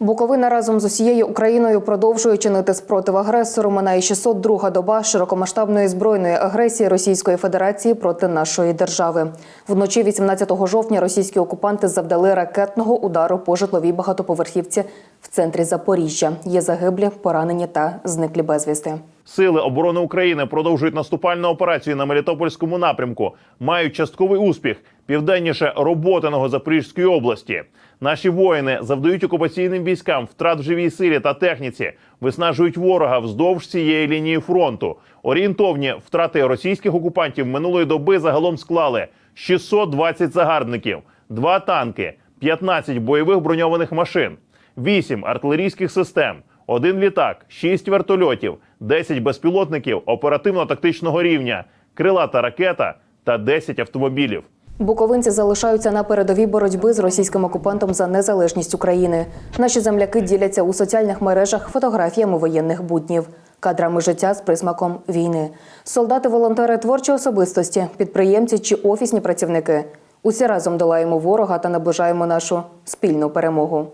Буковина разом з усією Україною продовжує чинити спротив агресору. Минає 602 доба широкомасштабної збройної агресії Російської Федерації проти нашої держави. Вночі 18 жовтня російські окупанти завдали ракетного удару по житловій багатоповерхівці в центрі Запоріжжя. Є загиблі, поранені та зниклі безвісти. Сили оборони України продовжують наступальну операцію на Мелітопольському напрямку. Мають частковий успіх південніше роботиного Запорізької області. Наші воїни завдають окупаційним військам втрат в живій силі та техніці, виснажують ворога вздовж цієї лінії фронту. Орієнтовні втрати російських окупантів минулої доби загалом склали 620 загарбників, 2 танки, 15 бойових броньованих машин, 8 артилерійських систем, один літак, 6 вертольотів, 10 безпілотників оперативно-тактичного рівня, крилата ракета та 10 автомобілів. Буковинці залишаються на передовій боротьби з російським окупантом за незалежність України. Наші земляки діляться у соціальних мережах фотографіями воєнних буднів, кадрами життя з присмаком війни. Солдати, волонтери, творчі особистості, підприємці чи офісні працівники. Усі разом долаємо ворога та наближаємо нашу спільну перемогу.